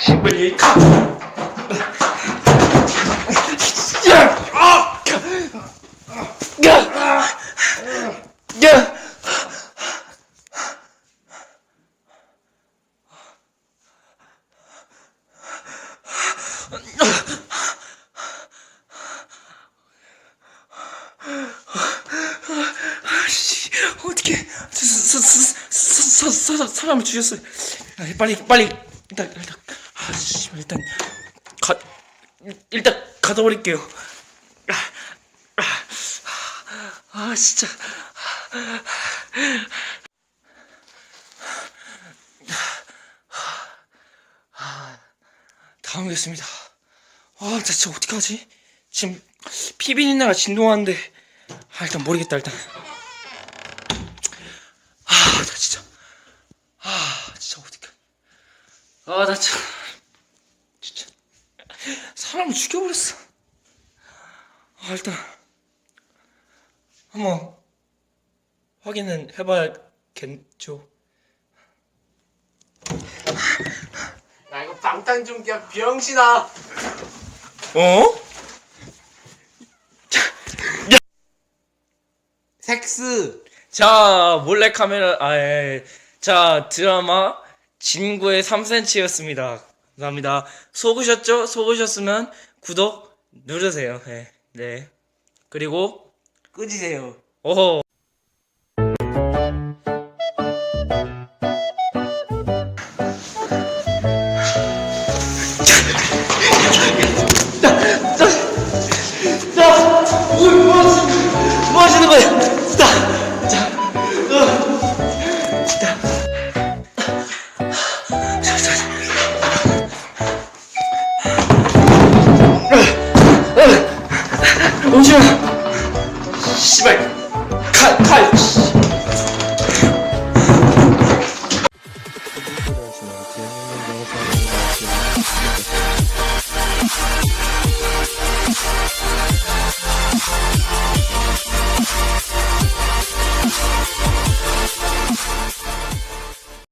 新聞にか 어떻게 사람을 죽였어요. 아, 빨리 빨리 일단 일단 아 씨, 일단 가 일단 가둬버릴게요. 아, 아, 아 진짜. 다 옮겼습니다. 아, 나 진짜 어떡하지? 지금 피비린내가 진동하는데 아, 일단 모르겠다 일단. 아, 나 진짜. 아, 진짜 어떡해. 아, 나 참. 진짜. 사람을 죽여버렸어. 아, 일단. 한번 확인은 해봐야겠죠. 나 이거 방탄중기야 병신아 어? 섹스 자, 몰래 카메라, 아, 예. 자, 드라마, 진구의 3cm였습니다. 감사합니다. 속으셨죠? 속으셨으면 구독 누르세요. 네. 네. 그리고 끄지세요. 오호.